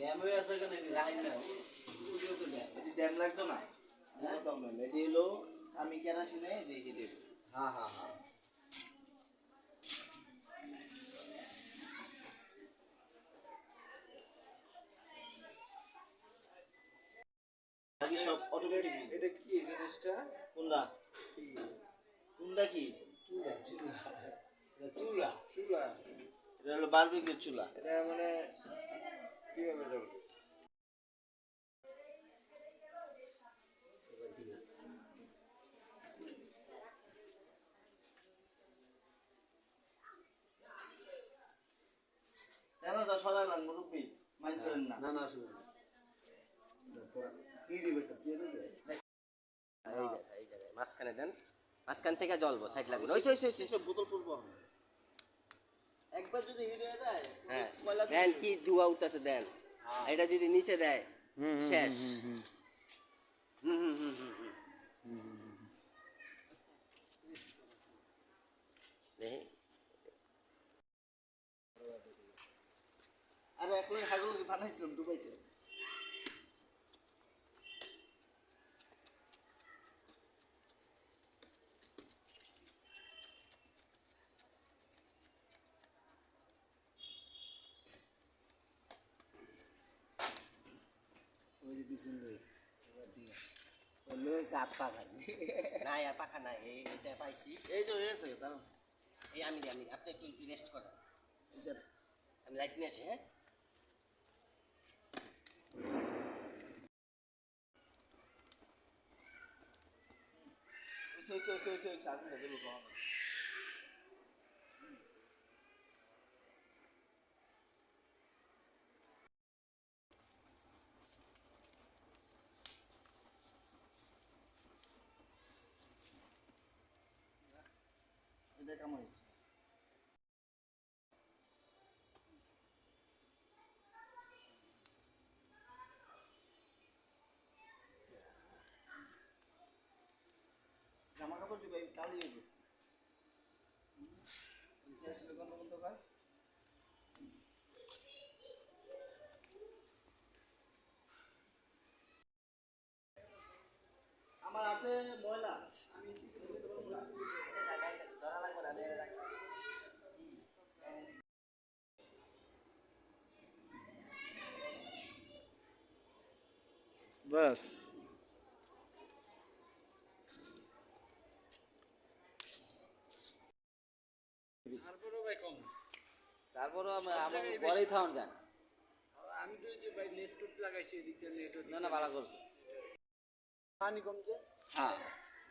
Dam হয়ে রাখি লাগতো না? হলো আমি কেরাসিনে দেখি দেব হ্যাঁ হ্যাঁ হ্যাঁ বাকি সব অটোমেটিক এটা কি জিনিসটা? কোনটা কি? কি? চুলা। চুলা। এটা হলো বারবিকিউর চুলা। এটা মানে কীভাবে সরাইলাম মুরব্বী। করেন না। না না কি দিবে এটা? দিয়ে দেবে? এই জায়গায় মাঝখানে দেন। মাঝখান থেকে জ্বলবো সাইড লাগবে ওই। বোতল পড়ব একবার যদি হিট হয়ে যায় হ্যাঁ দেন কি দুয়া উঠতেছে দেন। এটা যদি নিচে দেয় শেষ। হুম হুম হুম। হুম হুম দেখি। আরে লাখ হাগুলো বানাইছিলাম দুবাইতে। ওই যে পিছন রয়েছে লয়েছে হাত পা খাই না আর পাখা নাই এটা পাইছি এই যে হয়েছে এই আমি আমি আপনি একটু রেস্ট করেন আমি লাইট নিয়ে আসি হ্যাঁ ওই ওই ওই ওই ওই আগুনটা আমার হাতে ময়লা আমি কি বাস তারপরেও ভাই কম তারপরও আমার। পরেই থাউন যান। আমি তো যে ভাই নেট টুট লাগাইছি এদিক নেট না না ভালো করছে। পানি কমছে? হ্যাঁ।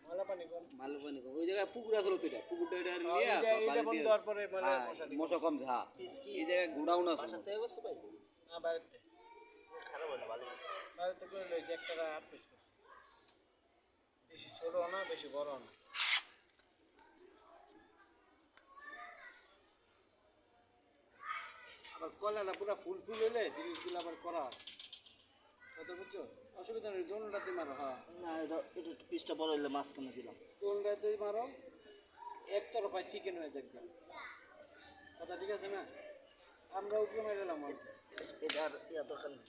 ময়লা পানি কম। ভালো পানি কম। ওই জায়গায় পুকুর আছে তো এটা পুকুরটা এটা নিয়ে এইটা- এইটা বন্ধ হওয়ার পরে ময়লা হ্যাঁ, মশা হ্যাঁ। এই জায়গায় গোডাউন আছে। বাসা করছে ভাই? না বাইরেতে খারাপ হলো ভালো হয়েছে বাইরেতে করে লইছে একটা আট পিস করছে। বেশি ছোট না বেশি বড় না। আবার কলাটা পুরো ফুল ফুল হইলে জিনিসগুলো আবার করা হয়। কত বুঝছ? অসুবিধা নেই দোনটাতে মারো হ্যাঁ। না এটা এটা একটু পিসটা বড় হইলে মাঝখানে দিলাম। দোনটাতে মারো এক তরফায় চিকেন হয়ে দেখবেন কথা ঠিক আছে না? আমরা উপরে মেরে কি। এটা আর ইয়া দরকার নেই।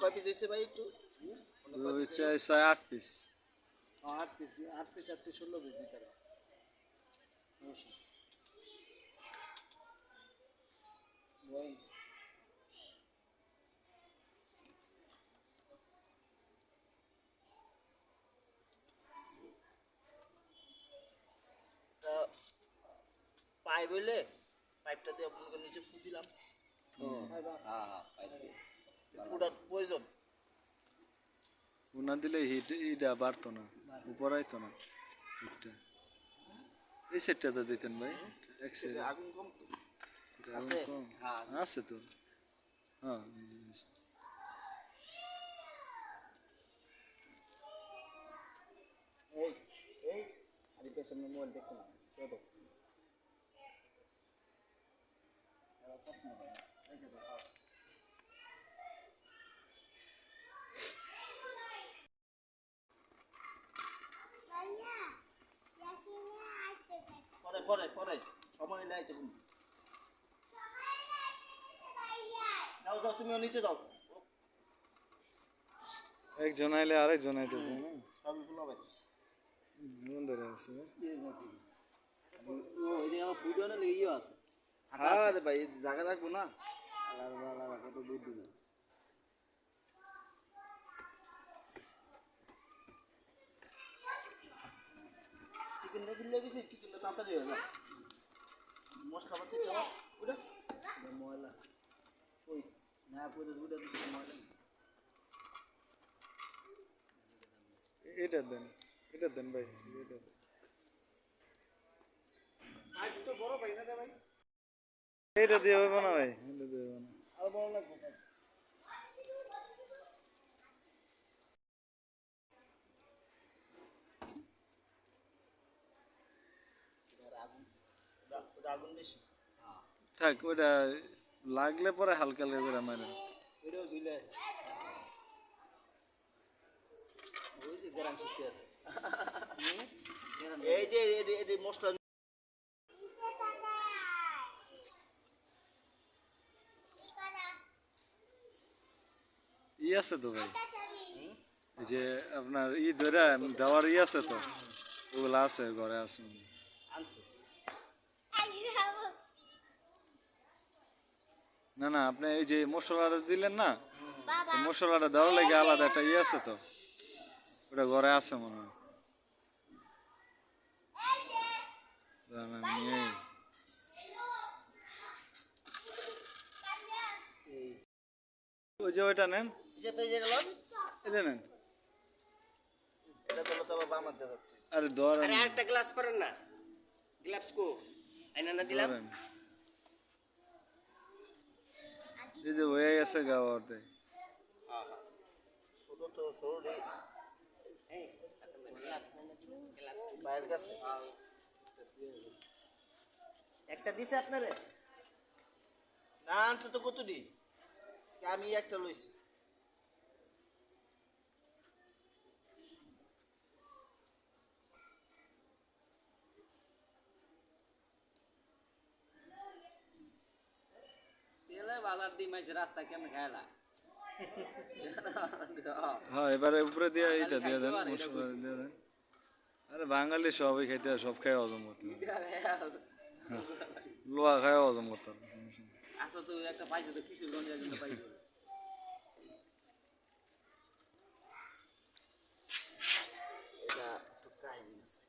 কয় পিস হয়েছে ভাই একটু? চার ছয় আট পিস আট পিস আট পিস আট পিস ষোলো পিস দিতে হবে। অবশ্যই। তা পাইপ হইলে পাইপটা দিয়ে আপনাকে নিচে ফু দিলাম। হ্যাঁ হ্যাঁ ফুটা প্রয়োজন। উনা দিলে হিট ইটা বাড়তো না উপর আইতো না হিটটা এই সেটটা তো দিতেন ভাই এক সেট আগুন কম আছে? হ্যাঁ আছে তো। হ্যাঁ এই এই মোবাইল দেখো না কত পরে। পরে পরে সময় নাই যাও তুমিও নিচে যাও। একজন আইলে আরেকজন আইতেছে এমন ধরে আছে আছে। ভাই জায়গা রাখব না? কত বুদ্ধি না চিকেনটা কিনলে গেছি চিকেনটা তাড়াতাড়ি হয়ে না মশলা পাতি দেওয়া ওটা ময়লা ওই না করে দুটো দুটো ময়লা এটা দেন এটা দেন ভাই এটা দেন। এটা দিয়ে হবে না ভাই এটা দিয়ে হবে না আর বড় লাগবে থাক ওটা লাগলে পরে হালকা লেগে করে মারেন এটাও ঝুলে আছে ওই যে গ্রাম শক্তি আছে এই যে এই যে- এই যে মশলা ই আছে তো ভাই এই যে আপনার ই ধরে দেওয়ার ই আছে তো ওগুলো আছে ঘরে আছে আনছে না না আপনি এই যে মশলাটা দিলেন না মশলাটা দেওয়ার লাগে আলাদা একটা ই আছে তো। ওটা ঘরে আছে মনে হয়। ওই যে ওইটা নেন। এটা নেন আরে ধরেন। আরে আরেকটা গ্লাস পারেন না। গ্লাভস কো। আইনা না দিলাম ধরেন এই যে হয়ে গেছে গাওয়াতে। ছোট তো ছোট বাইরের কাছে একটা দিছে আপনারে? না আনছে তো কত দি আমি একটা লইছি। মাইছে রাস্তা কেমন খায়লা হ্যাঁ এবারে উপরে দিয়ে এইটা দিয়ে দেন দিয়ে দেন। আরে বাঙালি সবই খাইতে হয়, সব খাই হজম করতে হয়। লোয়া খায় হজম করতে। আচ্ছা তো একটা পাইছে তো কিছু লোন জন্য পাইছে? এটা একটু কাহিনী আছে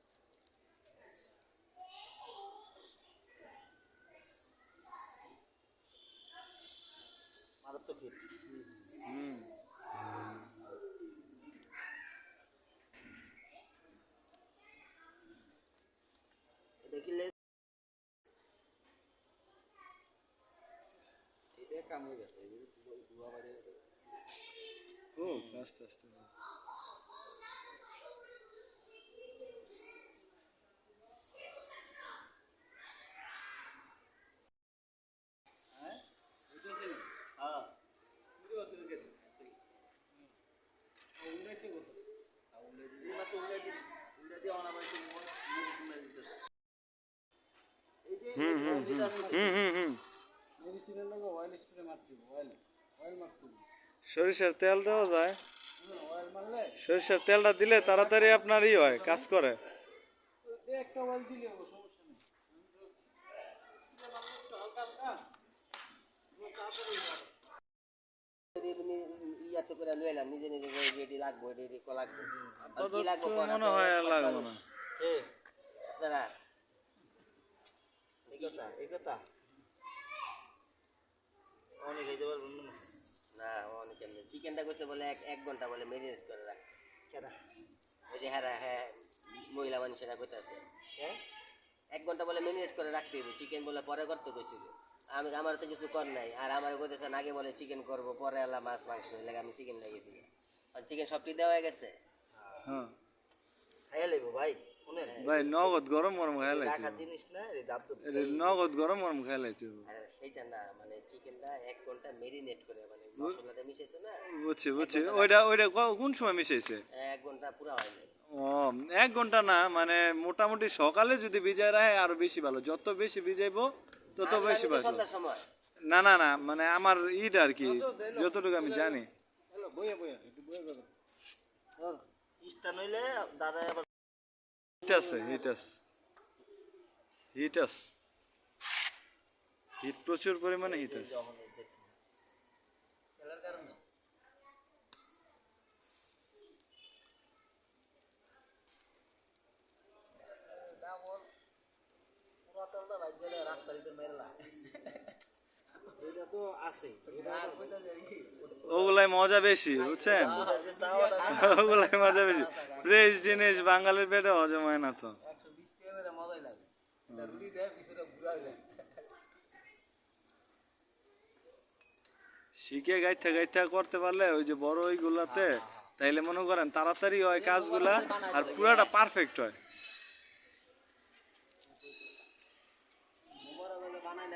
মারাত্মক হিট হুম এটা কিনলে এটা কাম হয়ে গেছে ধোয়া বাড়ি ও আস্তে আস্তে দিতে আছে হুম হুম হুম। সরিষার তেল দেওয়া যায়। সরিষার তেলটা দিলে তাড়াতাড়ি আপনার ই হয় কাজ করে। মনে হয় লাগবো না এ দাদা এই কথা এই কথা অনেক খাইতে না। অনেক এমনি। চিকেনটা কইছে বলে এক এক ঘণ্টা বলে মেরিনেট করে রাখ। ওই যে হ্যাঁ হ্যাঁ মহিলা মানুষেরা কইতাছে। হ্যাঁ? এক ঘণ্টা বলে মেরিনেট করে রাখতে হবে চিকেন বলে পরে করতে কইছিল আমি আমার তো কিছু কর নাই। আর আমার কইতেছেন আগে বলে চিকেন করব পরে এলা মাছ মাংস লাগে আমি চিকেন আর চিকেন সবটি দেওয়া হয়ে গেছে। হ্যাঁ। খাইয়া ভাই। ভাই নগদ গরম গরম লাইতে জিনিস না দাব নগদ গরম গরম লাইতে। সেইটা না মানে চিকেনটা এক ঘণ্টা মেরিনেট করে মানে মশলাটা মিশাইছে না বুঝছি বুঝছি। ওইটা ওইটা কোন সময় মিশাইছে? এক ঘণ্টা পুরা হয়নি। ও এক ঘণ্টা না মানে মোটামুটি সকালে যদি ভিজায় রাখে আরও বেশি ভালো। যত বেশি ভিজাইবো তত বেশি ভালো। না না না মানে আমার ইটা আর কি যতটুকু আমি জানি। বইয়া বইয়া একটু বইয়া করো ইস্টা নইলে দাদা আবার হিট আছে হিট আছে হিট আছে হিট প্রচুর পরিমাণে হিট আছে রাস্তার ভিতর মেরলা। এটা তো আছে ওগুলাই মজা বেশি, বুঝছেন? ওগুলাই মজা বেশি। ফ্রেশ জিনিস, বাঙালির পেটে হজম হয় না তো। শিখে গাইতে গাইতে করতে পারলে ওই যে বড় ওইগুলাতে, তাইলে মনে করেন তাড়াতাড়ি হয় কাজগুলা আর পুরাটা পারফেক্ট হয়।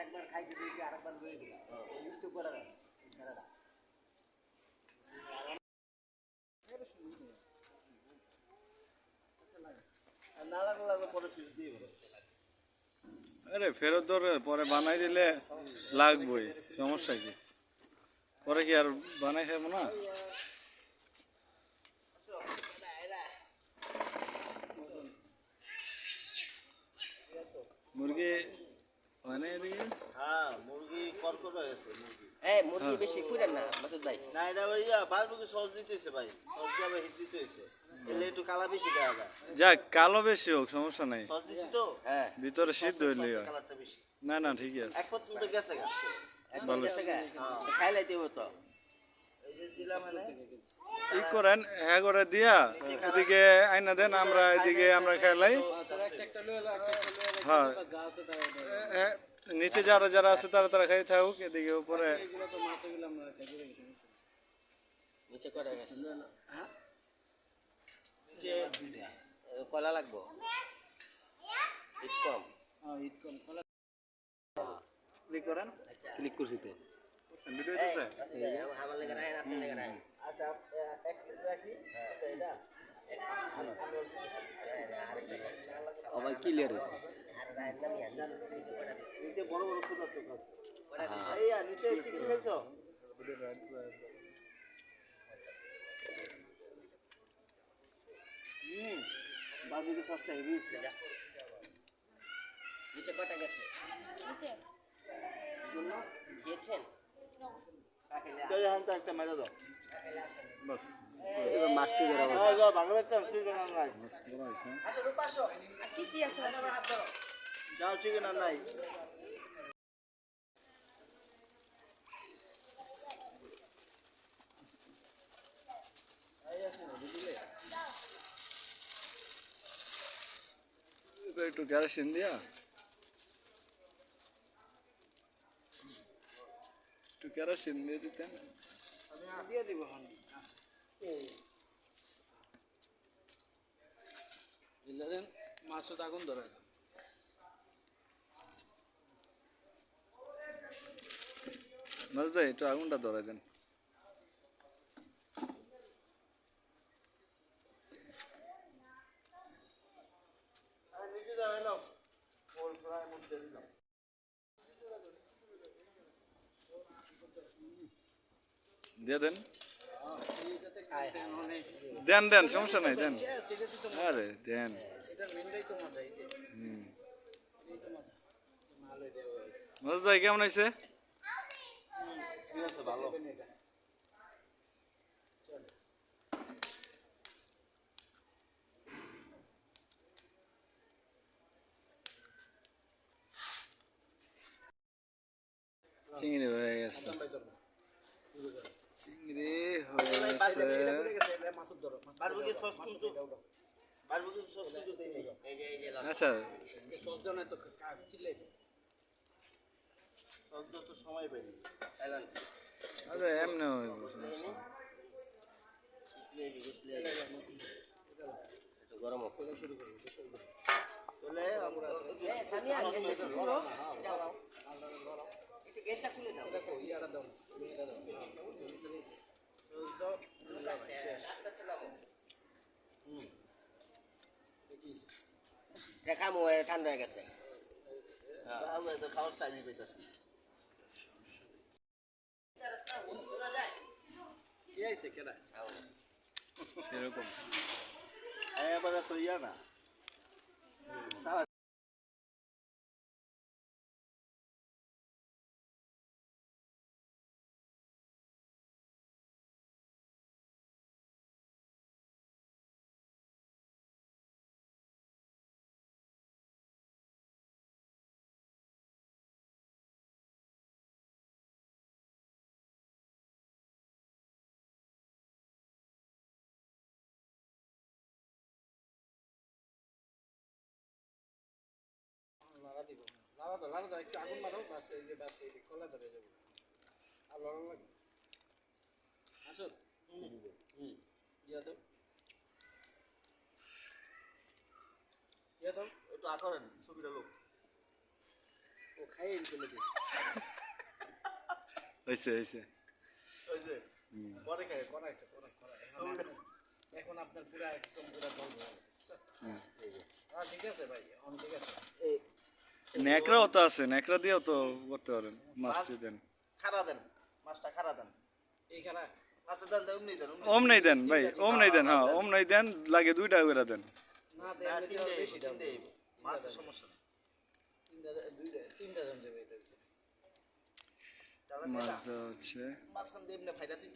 একবার খাইতে দিয়েছি আরেকবার রয়ে দিলাম লিস্ট করে রাখ না লাগলে লাগলে পরে ফিস দিয়ে আরে ফেরত ধরে পরে বানাই দিলে লাগবেই সমস্যা কি? পরে কি আর বানাই খাব না? মুরগি হয় না এদিকে? হ্যাঁ মুরগি কর্কট হয়েছে মুরগি। এই মুরগি বেশি পুরেন না মাসুদ ভাই। না এটা ভাই বারবুকি সস দিতেছে ভাই। সস দিয়ে আবার হিট দিতে হয়েছে এলে একটু কালা বেশি দেওয়া যায়। যাক কালো বেশি হোক সমস্যা নাই। সস দিছি তো? হ্যাঁ। ভিতরে সিদ্ধ হইলে হয়। কালারটা বেশি। না না ঠিকই আছে। এক গেছে গা। একদম গেছে গা। খাইলে দিব তো। এই যে দিলাম মানে। ই করেন হ্যাঁ করে দিয়া এদিকে আইনা দেন আমরা এদিকে আমরা খেলাই হ্যাঁ। নিচে যারা যারা আছে তারা তারা খাই থাকুক এদিকে উপরে। নিচে করে গেছে? নিচে কলা লাগবো? একটু কম। হ্যাঁ, ঈদ কম। কলা- ক্লিক করেন। আচ্ছা। ক্লিক করছি তো। ভিডিও হইতেছে আমার লেগে রাখেন আপনার লেগে রাখেন। আচ্ছা এক পিস রাখি এটা। সবাই ক্লিয়ার রাখেন না মিয়া নিচে বড় বড় টুকরো আছে করে এই আর নিচে চিকেন খাইছো? হুম হেভি নিচে কটা গেছে? জন্য? খেয়েছেন? তো একটা মেজা দাও। বাস। মাছটি বাংলা একটা কি কি আছে? যাও চিকেন আর নাই। একটু কেরোসিন দিয়া। একটু কেরোসিন দিয়ে দিতেন দিয়ে দিব দেন, মাছও তো আগুন ধরে ভাই একটু আগুনটা ধরাই দেন। দিয়ে দেন। দেন দেন, সমস্যা নাই, দেন। আরে, দেন। এটার মেনটাই তো ভালো। চিংড়ি হয়ে গেছে। চিংড়ি হয়ে গেছে। আচ্ছা। সস তো সময় পাইনি। লন। আচ্ছা হইব গরম। তাহলে আমরা। এটা গেটটা খুলে দাও। দাও এটা দাও। ঠান্ডা হয়ে গেছে তো খাওয়ার টাইমই পাইতাছি হ্যাঁ এবারে তো ইয়া না। লাড়া দাও লাড়া দাও একটু আগুন মারো বাস এই যে বাস এই কলা ধরে যাবে। আর লড়া লাগবে। আসো। হুম হুম ইয়া দাও। ইয়া দাও। একটু আ করেন ছবিটা লোক। ও খাইয়ে দিলে দিই হয়েছে হয়েছে ওই যে পরে খাই করাইছে করা করা এখন এখন আপনার পুরা একদম পুরা দল হ্যাঁ ঠিক আছে ভাই এখন ঠিক আছে। এই ন্যাকড়াও তো আছে ন্যাকড়া দিয়েও তো করতে পারেন মাছ দেন। খারা দেন মাছটা খারা দেন। এইখানে দেন দেন এমনি দেন। ওম নেই দেন ভাই ওম নেই দেন হ্যাঁ ওম নেই দেন লাগে দুইটা করে দেন। না না, বেশি দাম তিনটে মাছের সমস্যা তিনটা দুইটা তিনটা দাম দেবে এটা মাছ মেলা। দেওয়া হচ্ছে মাঝখান দিয়ে এমনি ফায়দা দিত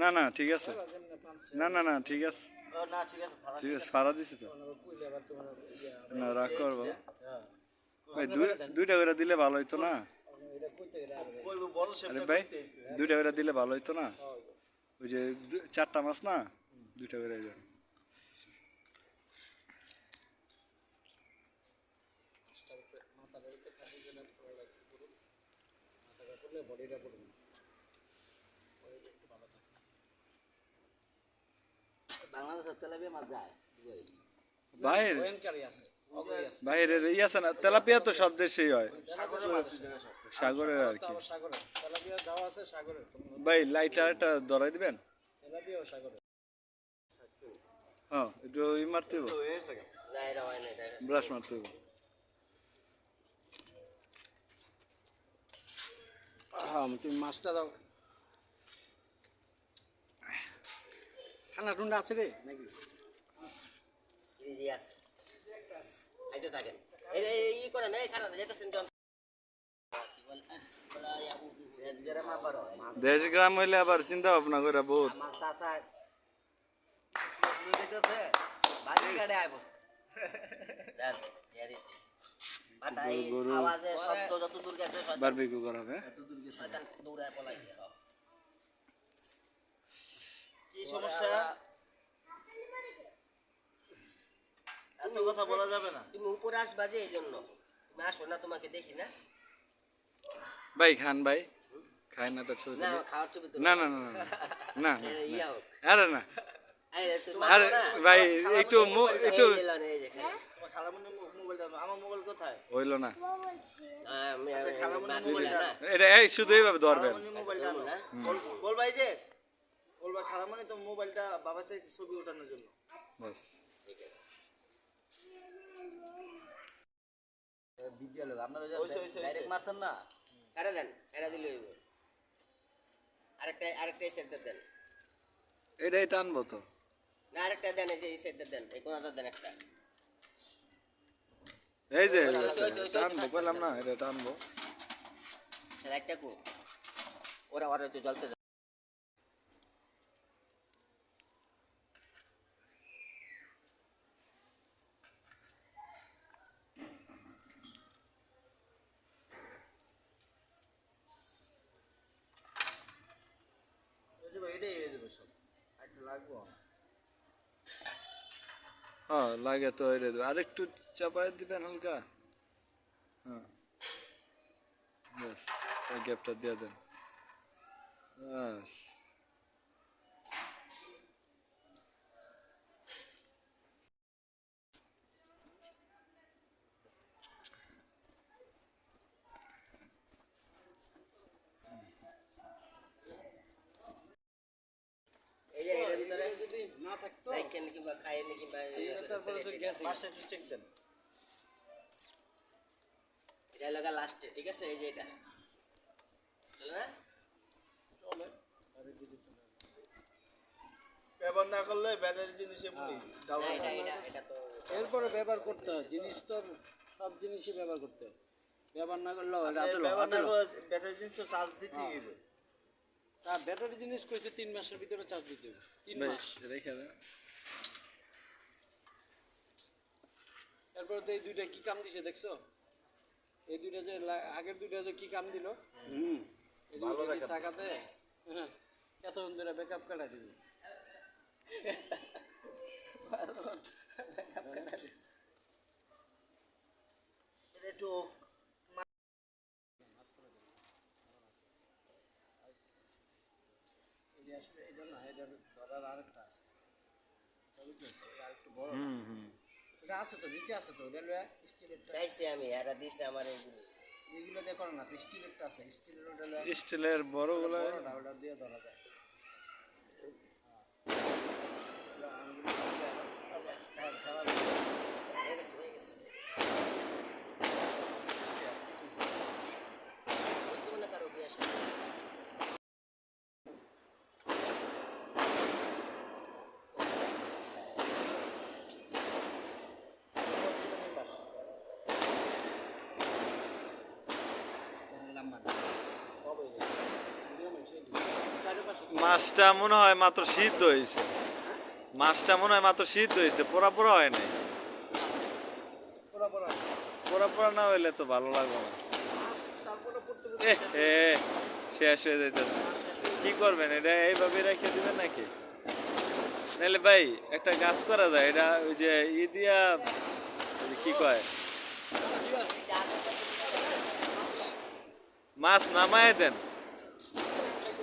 না না ঠিক আছে। না না না ঠিক আছে। ও না ঠিক আছে ফাড়া দিছি তো। না রাগ করব। হ্যাঁ। ভাই দুইটা করে দিলে ভালো হইতো না? এটা কইতে গেলে আর বলব বড় আরে ভাই দুইটা করে দিলে ভালো হইতো না? ওই যে চারটা মাছ না? দুইটা করে বডিটা পড়বে বাংলাদেশের তেলাপিয়া মাছ যায়। বাইরে আছে। বাইরের ই আছে না তেলাপিয়া তো সব দেশেই হয়। সাগরের আর কি। সাগরে তেলাপিয়া যাওয়া আছে সাগরে ভাই লাইটার একটা ধরাই দিবেন? হ্যাঁ একটু ই মারতে ব্রাশ মারতে হ্যাঁ তুমি মাছটা দাও। ঠান্ডা টুন্ডা আছে রে? নাকি আছে। কি দেশ গ্রাম হইলে আবার চিন্তা ভাবনা করে বহুত দেখতেছে বাড়ি গাড়ি আইব জান ইয়া দিছি বাটা এই গরু। আওয়াজে শব্দ যত দূর গেছে শয়তান বারবিকিউ করা হবে শয়তান দৌড়ায় পলাইছে হ্যাঁ। কি সমস্যা এত কথা বলা যাবে না। তুমি উপরে আসবা যে এই জন্য। তুমি আসো না তোমাকে দেখি না। ভাই খান ভাই। খাই না তো ছবি না খাওয়ার ছবি তো না না না না না, আরে না। আরে ভাই একটু একটু এই এলো না, এই যে এখানে। তোমার খালামুনি মোবাইল দাও আমার মোবাইল কোথায়? হইল না। আচ্ছা, না। এটা এই শুধু এইভাবে ধরবেন। খালামুনি না? বল- বল ভাই যে বলবা খালামুনি তো মোবাইলটা বাবা চাইছে ছবি ওঠানোর জন্য। বাস। ঠিক আছে। ভিডিও লোক আপনারা হইছে, হইছে, ডাইরেক্ট মারছেন না? ছেড়ে দেন ছেড়ে দিলে হইব। আরেকটা আরেকটা এই দেন। এটাই টানবো তো। না আরেকটা দেন এই যে এই দেন। এই কোনাটা দেন একটা। এই যে টানবো ওই, না এটা টানবো সেটা একটা কো। ওরা ওরা একটু জলতে দাও। এই যে ভাই, এটাই হয়ে যাবে সব একটা লাগবো হ্যাঁ লাগে তো এটা আর একটু চাপায় দিবেন হালকা। হ্যাঁ। ব্যাস গ্যাপটা দিয়ে দেন। ব্যাস এই যে এটার ভিতরে যদি না থাকতো রাইখেন কিংবা খাইয়েন কিংবা তারপরে তো গেছে পাঁচটা একটু চেক দেন এটা লাগা লাস্টে ঠিক আছে এই যে এটা চলে। চলে ব্যবহার না করলে ব্যাটারি জিনিসে পুরি না এটা এরপরে ব্যবহার করতে হয়। জিনিস তো সব জিনিসই ব্যবহার করতে হয়। ব্যবহার না করলেও রাতে ব্যবহার না করে ব্যাটারি জিনিস তো চার্জ দিতে হবে। তা ব্যাটারি জিনিস কইছে তিন মাসের ভিতরে চার্জ দিতে হবে। তিন মাস। বেশ রেখে দেন তো এই দুইটা কি কাম দিছে দেখছ? এই দুইটা যে আগের দুইটা যে কি কাম দিল? হুম ভালো টাকাতে হ্যাঁ এতক্ষণ ধরে ব্যাকআপ কাটা দিবি। এটা একটু না এটা ধরার আরেকটা আছে? আরেকটু বড় হুম হুম। এটা আছে তো নিচে আছে তো রেলওয়ে স্টিলেরটা চাইছি আমি এরা দিছে আমার এইগুলো এগুলো দিয়ে করো না তো স্টিলেরটা আছে স্টিলের লয়ে স্টিলের বড়গুলো বড়টা ওটা দিয়ে ধরা যায় ওটা আঙ্গুল দিয়ে হ্যাঁ, খেলা যায়। হয়ে গেছে হয়ে গেছে কিসে আজকে কিসে? বুঝতে মনে কারও বিয়ে সাথে মাছটা মনে হয় মাত্র সিদ্ধ হয়েছে মাছটা মনে হয় মাত্র সিদ্ধ হয়েছে পোড়া পোড়া হয় নাই? পোড়া পোড়া না হইলে তো ভালো লাগবে না। শেষ হয়ে যাইতেছে। কি করবেন, এটা এইভাবে রেখে দিবেন নাকি? নাহলে ভাই, একটা গাছ করা যায়, এটা ওই যে ই দিয়া কি কয়? মাছ নামায় দেন।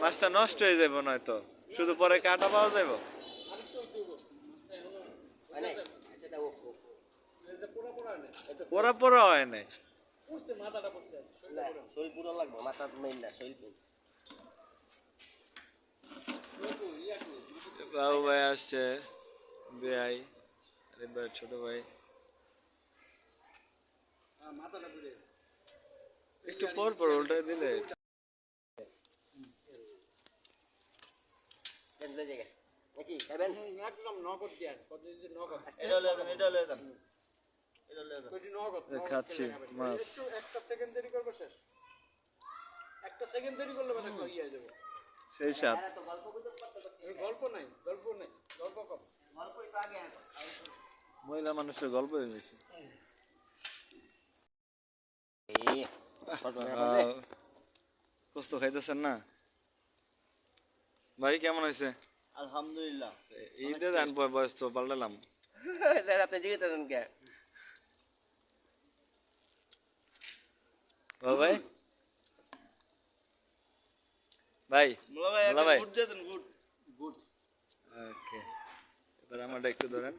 মাছটা নষ্ট হয়ে যাবে নয়তো। শুধু পরে কাটা পাওয়া যাবে। পোড়া পোড়া হয় নাই। বাবু ভাই আসছে। বেআই আরে ভাই ছোট ভাই। একটু পর পর উল্টাই দিলে। এন্দ্র জায়গা নাকি খাবেন একদম নগদ দেন কত যে নগদ এটা লয়ে যান এটা লয়ে যান এটা লয়ে যান কয়টি নগদ খাচ্ছি, মাছ। একটু একটা সেকেন্ড দেরি করব শেষ একটা সেকেন্ড দেরি করলে মানে যাবে সেই সাপ গল্প গুজব করতে করতে এই গল্প নাই গল্প নাই গল্প কম গল্পই তো আগে আগে মহিলা মানুষের গল্প বেশি কষ্ট খাইতেছেন না ভাই কেমন হয়েছে? আলহামদুলিল্লাহ। ঈদে যান বয়স তো পাল্টালাম। আপনি জিজ্ঞেস কে? ভাই। ভাই মোলা ভাই good then good good. Okay এবার আমারটা একটু ধরেন।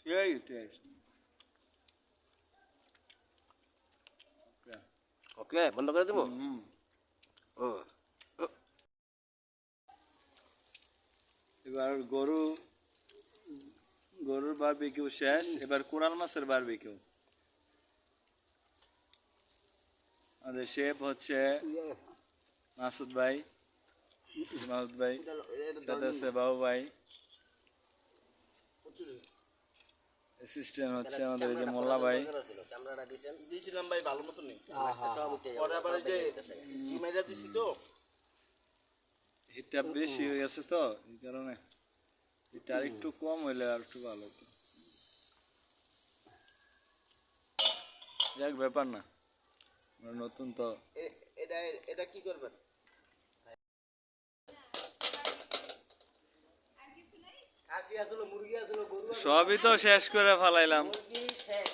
সেই টেস্ট ওকে বন্ধ করে দেবো হুম হুম এবার গরু গরুর বারবিকিউ শেষ এবার কোরাল মাছের বারবিকিউ আমাদের শেফ হচ্ছে মাসুদ ভাই মাসুদ ভাই সাথে আছে বাবু ভাই অ্যাসিস্ট্যান্ট হচ্ছে আমাদের যে মোল্লা ভাই। চামড়াটা দিয়েছিলাম ভাই ভালো মতো নেই। পরে আবার যে দিছি তো। হিটটা বেশি হয়ে গেছে তো এই কারণে। হিটটা আর একটু কম হইলে আর একটু ভালো হতো। যাক ব্যাপার না। নতুন তো। এ- এটা এটা কি করবেন খাসি আসলো মুরগি আসলো গরু সবই তো শেষ করে ফেলাইলাম। মুরগি শেষ।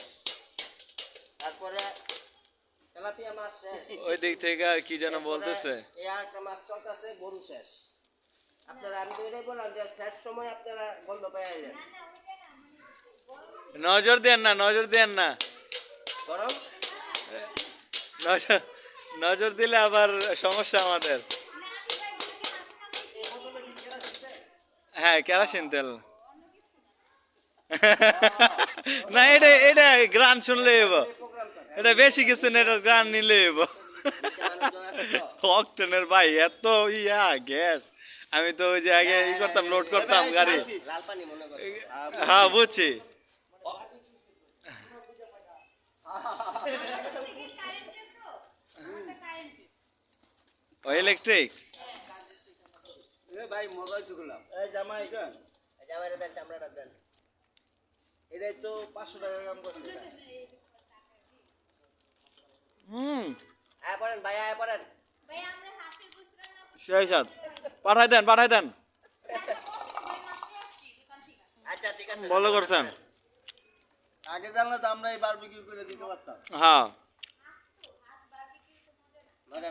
তারপরে তেলাপিয়া মাছ শেষ। ওই দিক থেকে আর কি যেন বলতেছে? এই আর মাছ চলতেছে গরু শেষ। আপনারা আমি তো এটাই বললাম যে শেষ সময় আপনারা গন্ধ পেয়ে নজর দেন না নজর দেন না। গরম? নজর দিলে আবার সমস্যা আমাদের। হ্যাঁ কেরাসিন তেল। না, এটা এটা গ্রান শুনলে এটা বেশি কিছু না, এটা গান নিলে অকটেনের ভাই, এত ইয়া, গ্যাস। আমি তো ওই যে আগে ই করতাম, লোড করতাম গাড়ি। হ্যাঁ বুঝছি। ও, ইলেকট্রিক? এ ভাই মোবাইল চুকলাম এই জামাই কেন এই দেন চামড়াটা দেন। এটাই তো পাঁচশো টাকা কাম করছে হুম। আয় পড়েন ভাই আয় পড়েন। সেই সাত পাঠাই দেন পাঠাই দেন। আচ্ছা ঠিক আছে। ভালো করছেন। আগে জানলে তো আমরা এই বারবিকিউ করে দিতে পারতাম। হ্যাঁ।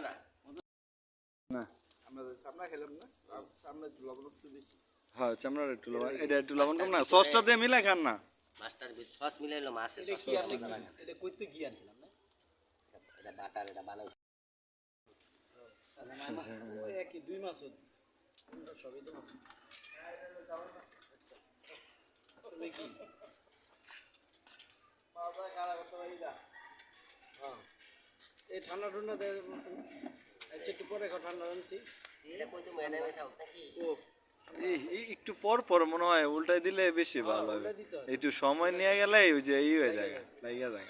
না। না। আমরা সামনে খেলাম না সামনে লবণ একটু বেশি। হ্যাঁ চামড়ার একটু লবণ। এটা একটু লবণ কম না সসটা দিয়ে মিলাই খান না। মাছটার ভিতর সস মিলাইলো মাছের এটা সস। কি আনলে এটা কইতে কি আনছিলাম? না এটা বাটার এটা বানাই ওই একই দুই। আমরা সবই তো মাছ। হ্যাঁ। এই ঠান্ডা ঠান্ডা দেয় একটু পরে খাও ঠান্ডা এটা কই তুমি এনে খাও নাকি? এই- এই একটু পর পর মনে হয় উল্টাই দিলে বেশি ভালো হবে। হয়। একটু সময় নিয়ে গেলে ওই যে ই হয়ে যায় লাগিয়া যায়।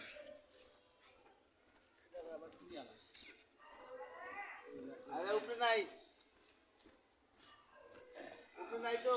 আরে উপরে নাই। উপরে নাই তো।